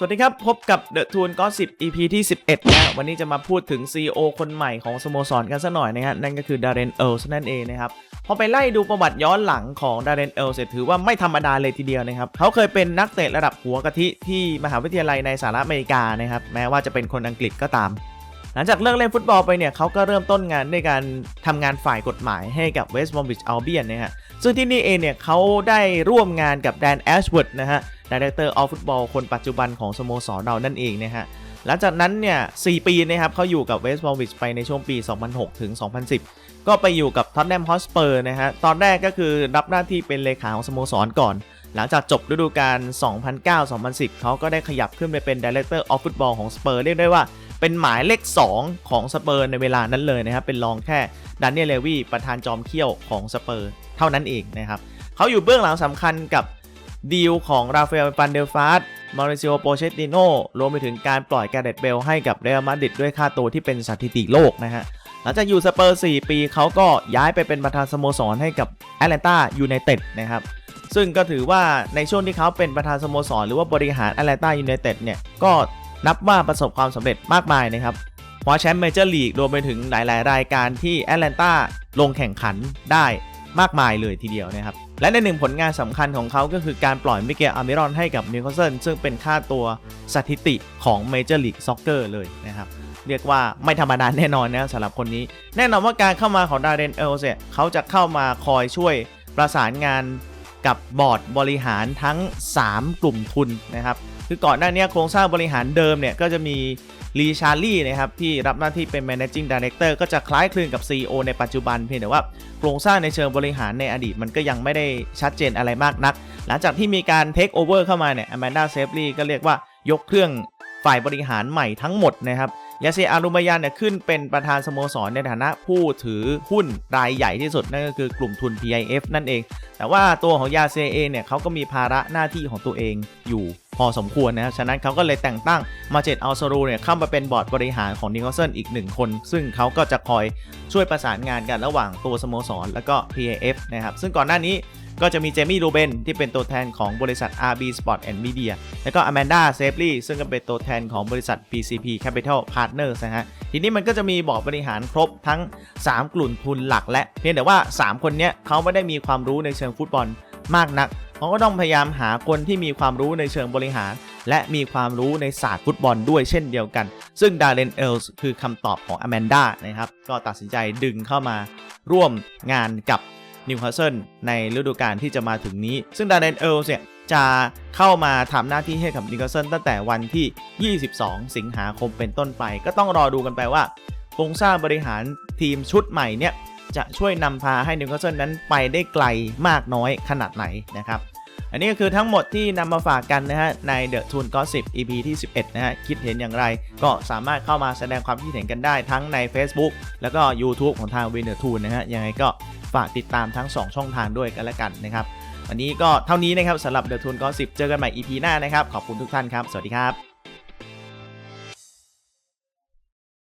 สวัสดีครับ พบกับ The t o o n ก็10 EP ที่ 11 นะวันนี้จะมาพูดถึง CEO คนใหม่ของสโมสรกันสักหน่อยนะฮะนั่นก็คือดาร์เรนเอลส์นั่นเองนะครับ พอไปไล่ดูประวัติย้อนหลังของดาร์เรนเอลส์ถือว่าไม่ธรรมดาเลยทีเดียวนะครับ เขาเคยเป็นนักเตะระดับหัวกะทิที่มหาวิทยาลัยในสหรัฐอเมริกานะครับ แม้ว่าจะเป็นคนอังกฤษก็ตาม หลังจากเลิกเล่นฟุตบอลไปเนี่ยเขาก็เริ่มต้นงานด้วยการทำงานฝ่ายกฎหมายให้กับ West Bromwich Albion นะฮะ ซึ่งที่นี่เองเนี่ยเขาได้ร่วมงานกับแดนแอชเวิร์ดนะฮะ Director of Football คนปัจจุบันของสโมสรเรานั่นเองนะฮะหลังจากนั้นเนี่ย4ปีนะครับเขาอยู่กับ West Bromwich ไปในช่วงปี 2006 ถึง 2010 ก็ไปอยู่กับ Tottenham Hotspur นะฮะ ตอนแรกก็คือรับหน้าที่เป็นเลขาของสโมสรก่อน หลังจากจบฤดูกาล 2009-2010 เขาก็ได้ขยับขึ้นไปเป็น Director of Football ของ Spur เรียกได้ว่า เป็นหมายเลข 2 ของสเปอร์ในเวลานั้นเลยนะครับ เป็นรองแค่ดานเนียลเลวีประธานจอมเขี้ยวของสเปอร์เท่านั้นเองนะครับเขาอยู่เบื้องหลังสำคัญกับดีลของราฟาเอลฟันเดลฟาสมาริซิโอโปเชติโนรวมไปถึงการปล่อยแกเรตเบลให้กับเรอัลมาดริดด้วยค่าตัวที่เป็นสถิติโลกนะฮะหลังจากอยู่สเปอร์ 4 ปีเขาก็ย้ายไปเป็นประธานสโมสรให้กับแอตแลนตายูไนเต็ดนะครับซึ่งก็ถือว่าในช่วงที่เขาเป็นประธานสโมสรหรือว่าบริหารแอตแลนตายูไนเต็ดเนี่ยก็ นับว่าประสบความสำเร็จมากมายนะครับคว้าแชมป์เมเจอร์ลีกรวมไปถึงหลาย ๆ รายการที่แอตแลนตาลงแข่งขันได้มากมายเลยทีเดียวนะครับ และในหนึ่งผลงานสำคัญของเขาก็คือการปล่อยมิเกลอามิรอนให้กับนิวคาสเซิลซึ่งเป็นค่าตัวสถิติของเมเจอร์ลีกซ็อกเกอร์เลยนะครับเรียกว่าไม่ธรรมดาแน่นอนนะสำหรับคนนี้ แน่นอนว่าการเข้ามาของดาร์เรนเอลเนี่เขาจะเข้ามาคอยช่วยประสานงานกับบอร์ดบริหารทั้ง 3 กลุ่มทุนนะครับ คือก่อนหน้านี้โครงสร้างบริหารเดิมเนี่ยก็จะมีลีชาร์ลี่นะครับที่รับหน้าที่เป็น managing director ก็จะคล้ายคลึงกับ CEO ในปัจจุบันเพียงแต่ว่าโครงสร้างในเชิงบริหารในอดีตมันก็ยังไม่ได้ชัดเจนอะไรมากนัก หลังจากที่มีการ take over เข้ามาเนี่ยอแมนดาเซฟลีก็เรียกว่ายกเครื่องฝ่ายบริหารใหม่ทั้งหมดนะครับยาเซอารุมายานเนี่ยขึ้นเป็นประธานสโมสรในฐานะผู้ถือหุ้นรายใหญ่ที่สุด นั่นก็คือกลุ่มทุน PIF นั่นเอง แต่ว่าตัวของยาเซเองเนี่ยเขาก็มีภาระหน้าที่ของตัวเองอยู่ พอสมควรนะครับ ฉะนั้นเขาก็เลยแต่งตั้งมาเจตอัลซารูเนี่ยเข้ามาเป็นบอร์ดบริหารของนิโคลเซนอีกหนึ่งคน ซึ่งเขาก็จะคอยช่วยประสานงานกันระหว่างตัวสโมสร แล้วก็ PIF นะครับ ซึ่งก่อนหน้านี้ก็จะมีเจมี่รูเบนที่เป็นตัวแทนของบริษัท RB Sport and Media แล้วก็อแมนดาเซฟลีซึ่งก็เป็นตัวแทนของบริษัท PCP Capital Partners นะฮะ ทีนี้มันก็จะมีบอร์ดบริหารครบทั้ง 3 กลุ่มทุนหลักและ เพียงแต่ว่า 3 คนเนี้ยเขาไม่ได้มีความรู้ในเชิงฟุตบอลมากนัก เขาก็ต้องพยายามหาคนที่มีความรู้ในเชิงบริหาร และมีความรู้ในศาสตร์ฟุตบอลด้วยเช่นเดียวกัน ซึ่งดาร์เรนเอลส์คือคำตอบของอแมนดานะครับ ก็ตัดสินใจดึงเข้ามาร่วมงานกับนิวคาสเซิลในฤดูกาลที่จะมาถึงนี้ ซึ่งดาร์เรนเอลส์เนี่ยจะเข้ามาทำหน้าที่ให้กับนิวคาสเซิลตั้งแต่วันที่ 22 สิงหาคมเป็นต้นไป ก็ต้องรอดูกันไปว่าโครงสร้างบริหารทีมชุดใหม่เนี่ย จะช่วยนำพาให้นิวคาสเซิลนั้นไปได้ไกลมากน้อยขนาดไหนนะครับอันนี้ก็คือทั้งหมดที่นำมาฝากกันนะฮะใน The t o o n Gossip EP ที่ 11 นะฮะ คิดเห็นอย่างไรก็สามารถเข้ามาแสดงความคิดเห็นกันได้ทั้งใน Facebook แล้วก็ YouTube ของทาง Winner t o o n นะฮะ ยังไงก็ฝากติดตามทั้ง 2 ช่องทางด้วยกันละกันนะครับ วันนี้ก็เท่านี้นะครับสำหรับ The t o o n Gossip เจอกันใหม่ EP หน้านะครับ ขอบคุณทุกท่านครับ สวัสดีครับ